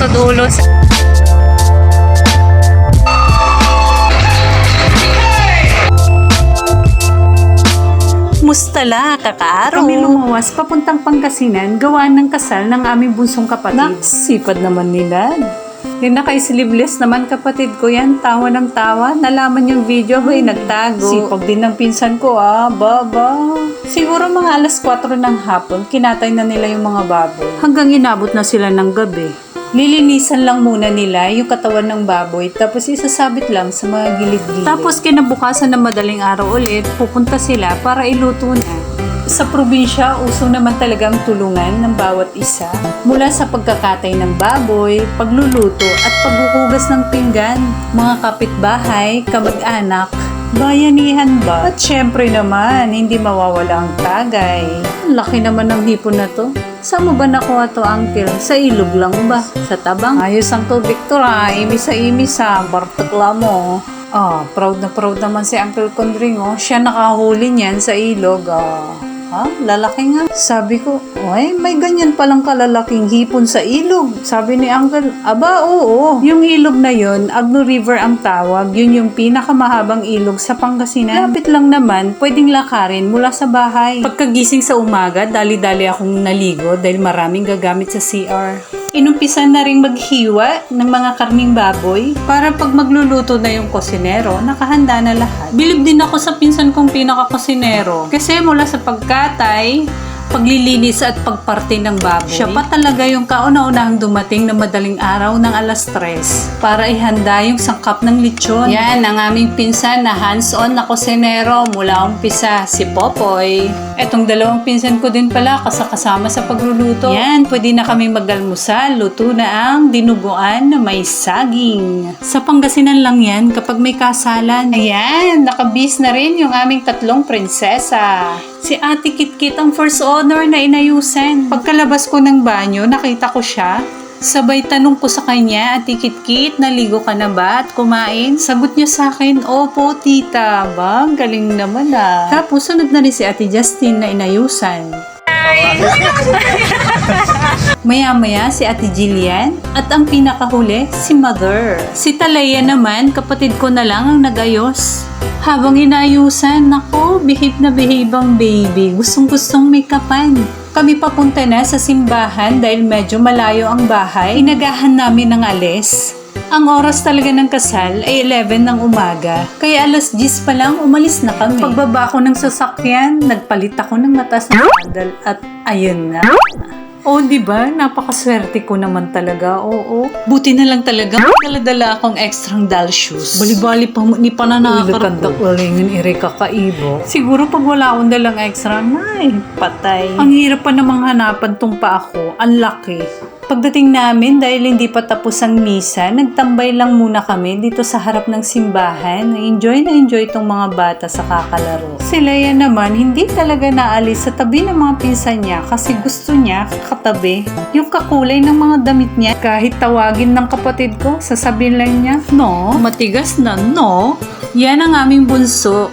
to dulo. Mustala, kakaaraw. Kami lumawas papuntang Pangasinan gawa ng kasal ng aming bunsong kapatid. Naksipad naman nila. Yung naka-sleeveless naman kapatid ko yan, tawa ng tawa. Nalaman yung video, bay, nagtago. Sipag din ng pinsan ko, ah, baba. Siguro mga alas 4 ng hapon, kinatay na nila yung mga baboy. Hanggang inabot na sila ng gabi. Lilinisan lang muna nila yung katawan ng baboy tapos isasabit lang sa mga gilid-gilid. Tapos kinabukasan ng madaling araw ulit, pupunta sila para iluto na. Sa probinsya, uso naman talagang tulungan ng bawat isa. Mula sa pagkakatay ng baboy, pagluluto at paghuhugas ng pinggan, mga kapitbahay, kamag-anak, bayanihan ba? At syempre naman, hindi mawawala ang tagay. Laki naman ng hipon na to. Saan mo ba nakuha to, uncle? Sa ilog lang ba? Sa tabang? Ayos ang to, ha? Imis sa imis, ha? Bartakla mo. Ah, proud na proud naman si Uncle Condring, oh. Siya nakahuli niyan sa ilog, ah. Ha? Lalaki nga. Sabi ko, ay, may ganyan palang kalalaking hipon sa ilog. Sabi ni Uncle, aba, oo. Yung ilog na yon, Agno River ang tawag. Yun yung pinakamahabang ilog sa Pangasinan. Lapit lang naman, pwedeng lakarin mula sa bahay. Pagkagising sa umaga, dali-dali akong naligo dahil maraming gagamit sa CR. Inumpisan na rin maghiwa ng mga karning baboy para pag magluluto na yung kosinero, nakahanda na lahat. Bilib din ako sa pinsan kong pinaka-kosinero kasi mula sa pagkatay, paglilinis at pagparte ng baboy. Siya pa talaga yung kauna-unahang dumating na madaling araw ng alas 3 para ihanda yung sangkap ng lechon. Yan ang aming pinsan na hands-on na kosenero mula umpisa, si Popoy. Etong dalawang pinsan ko din pala kasakasama sa pagluluto. Yan, pwede na kami mag-almusal. Luto na ang dinuguan na may saging. Sa Pangasinan lang yan kapag may kasalan. Ayan, nakabis na rin yung aming tatlong prinsesa. Si Ate Kitkit ang first honor na inayusan. Pagkalabas ko ng banyo, nakita ko siya. Sabay tanong ko sa kanya, Ate Kitkit, naligo ka na ba at kumain? Sagot niya sa akin, Opo, tita. Ba, galing naman ah. Tapos sunod na rin si Ate Justin na inayusan. Maya-maya si Ate Jillian at ang pinakahuli si Mother. Si Talaya naman, kapatid ko na lang ang nagayos. Habang inayusan, nako, behave na behave ang baby. Gustong-gustong may kapan. Kami papunta na sa simbahan dahil medyo malayo ang bahay. Inagahan namin ng alis. Ang oras talaga ng kasal ay 11 ng umaga. Kaya alas 10 pa lang umalis na kami. Pagbaba ko ng sasakyan, nagpalit ako ng matas na sandal at ayun na. Oh, di ba? Napakaswerte ko naman talaga. Oo. Buti na lang talaga. Daladala akong extrang doll shoes. Bali-bali pa mo, ni pa na nakakaradak. Walingin iri kakaibo. Siguro pag wala akong dalang extra, ay, patay. Ang hirap pa namang hanapan tong pa ako. Ang laki. Pagdating namin, dahil hindi pa tapos ang misa, nagtambay lang muna kami dito sa harap ng simbahan. Enjoy na enjoy itong mga bata sa kakalaro. Si Leia naman, hindi talaga naalis sa tabi ng mga pinsan niya kasi gusto niya katabi yung kakulay ng mga damit niya. Kahit tawagin ng kapatid ko, sasabihin lang niya, No, matigas na, no. Yan ang aming bunso.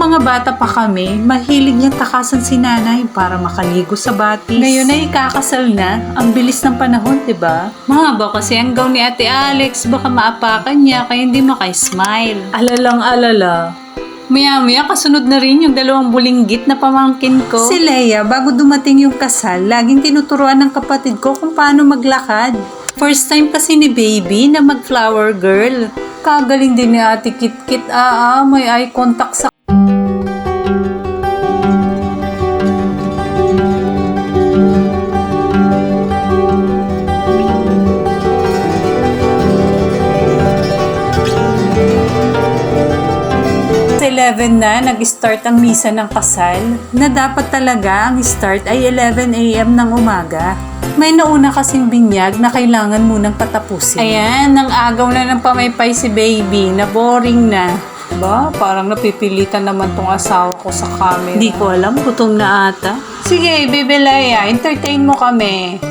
Mga bata pa kami, mahilig niyang takasan si nanay para makaligo sa batis. Ngayon ay kakasal na. Ang bilis ng panahon, di ba? Mahaba kasi ang gown ni Ate Alex. Baka maapakan niya kaya hindi makay-smile. Alalang alala. Maya-maya kasunod na rin yung dalawang bulinggit na pamangkin ko. Si Leia, bago dumating yung kasal, laging tinuturuan ng kapatid ko kung paano maglakad. First time kasi ni baby na mag-flower girl. Kagaling din ni Ate Kitkit. Ah, ah, may eye contact sa 11 na, nag-start ang misa ng kasal na dapat talaga ang start ay 11 a.m. ng umaga. May nauna kasing binyag na kailangan munang patapusin. Ayan, nang agaw na ng pamaypay si baby, na boring na. Ba, parang napipilitan naman tong asawa ko sa camera. Hindi ko alam, gutom na ata. Sige, Baby Leia, entertain mo kami.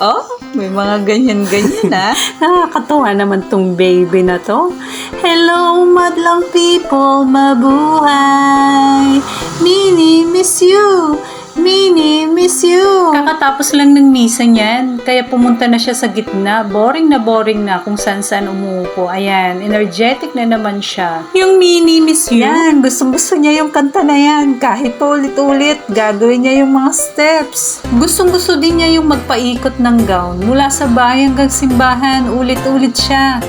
Oh, may mga ganyan-ganyan ah. Nakakatuwa naman tong baby na to. Hello, madlang people, mabuhay. Mini, miss you. Mini, miss you. Kakatapos lang ng misa niyan, kaya pumunta na siya sa gitna. Boring na boring na kung saan saan umuupo. Ayan, energetic na naman siya. Yung mini miss you. Yan, gustong gusto niya yung kanta na yan. Kahit paulit-ulit, gagawin niya yung mga steps. Gustong gusto din niya yung magpaikot ng gown. Mula sa bahay hanggang simbahan, ulit-ulit siya.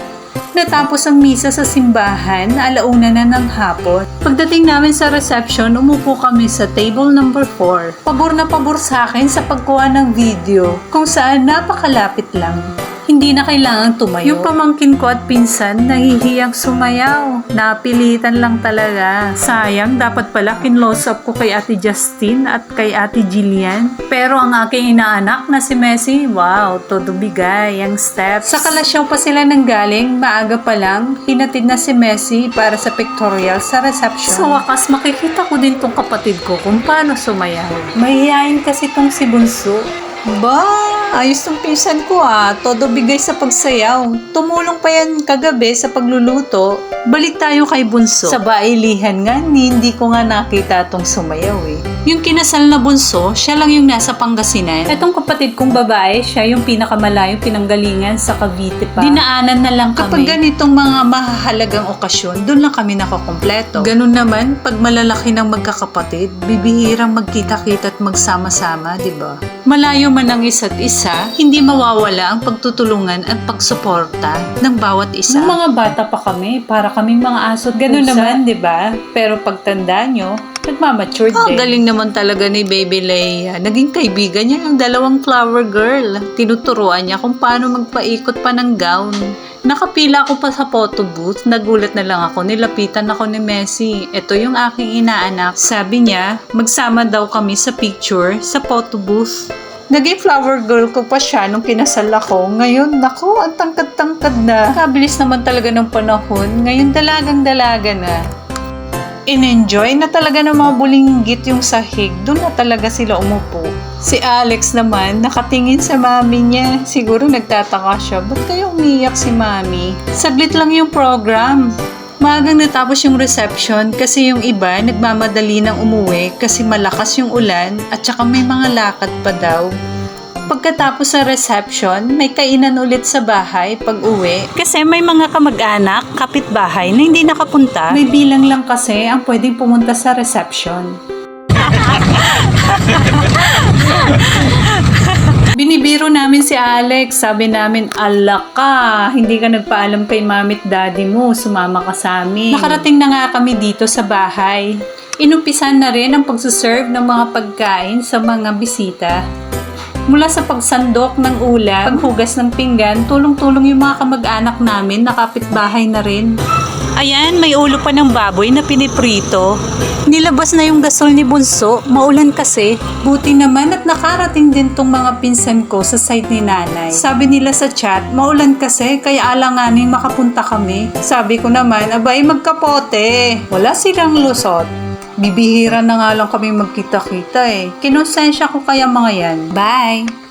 Natapos ang misa sa simbahan, alauna na ng hapon. Pagdating namin sa reception, umupo kami sa table number 4. Pabor na pabor sa akin sa pagkuha ng video, kung saan napakalapit lang. Hindi na kailangan tumayo. Yung pamangkin ko at pinsan, nahihiyang sumayaw. Napilitan lang talaga. Sayang, dapat pala kinlose up ko kay Ate Justin at kay Ate Jillian. Pero ang aking inaanak na si Messi, wow, todo bigay ang steps. Sa kalasyaw pa sila nang galing, maaga pa lang, hinatid na si Messi para sa pictorial sa reception. Sa wakas, makikita ko din tong kapatid ko kung paano sumayaw. Mahihayin kasi tong si Bunso. Ba, ayos tong pinsan ko ah. Todo bigay sa pagsayaw. Tumulong pa yan kagabi sa pagluluto. Balik tayo kay Bunso. Sa bailihan nga, hindi ko nga nakita tong sumayaw eh. Yung kinasal na Bunso, siya lang yung nasa Pangasinan. Etong kapatid kong babae, siya yung pinakamalayong pinanggalingan sa Cavite pa. Dinaanan na lang Kapag kami. ganitong mga mahahalagang okasyon, doon lang kami nakakompleto. Ganun naman, pag malalaki ng magkakapatid, bibihirang magkita-kita at magsama-sama, di ba? Malayo man ang isa't isa, hindi mawawala ang pagtutulungan at pagsuporta ng bawat isa. Nung mga bata pa kami, para kaming mga aso. Ganun naman, di ba? Pero pagtanda nyo, nagmamature Oh, din. galing naman talaga ni Baby Leia. Naging kaibigan niya yung dalawang flower girl. Tinuturuan niya kung paano magpaikot pa ng gown. Nakapila ako pa sa photo booth, nagulat na lang ako, nilapitan ako ni Messi. Ito yung aking inaanak. Sabi niya, magsama daw kami sa picture sa photo booth. Naging flower girl ko pa siya nung kinasal ako. Ngayon, nako, ang tangkad-tangkad na. Kabilis naman talaga ng panahon. Ngayon, dalagang-dalaga na in-enjoy na talaga ng mga bulinggit yung sahig. Doon na talaga sila umupo. Si Alex naman, nakatingin sa mami niya. Siguro nagtataka siya, ba't kayo umiyak si mami? Saglit lang yung program. Maagang natapos yung reception kasi yung iba nagmamadali ng umuwi kasi malakas yung ulan at saka may mga lakad pa daw. Pagkatapos sa reception, may kainan ulit sa bahay pag uwi Kasi may mga kamag-anak, kapitbahay na hindi nakapunta. May bilang lang kasi ang pwedeng pumunta sa reception. Binibiro namin si Alex. Sabi namin, ala ka, hindi ka nagpaalam kay mamit daddy mo, sumama ka sa amin. Nakarating na nga kami dito sa bahay. Inumpisan na rin ang pagsuserve ng mga pagkain sa mga bisita. Mula sa pagsandok ng ulam, paghugas ng pinggan, tulong-tulong yung mga kamag-anak namin na kapitbahay na rin. Ayan, may ulo pa ng baboy na piniprito. Nilabas na yung gasol ni Bunso, maulan kasi. Buti naman at nakarating din tong mga pinsan ko sa side ni nanay. Sabi nila sa chat, maulan kasi kaya alanganing makapunta kami. Sabi ko naman, abay magkapote. Wala silang lusot. Bibihira na nga lang kami magkita-kita eh. Kinonsensya ko kaya mga yan. Bye!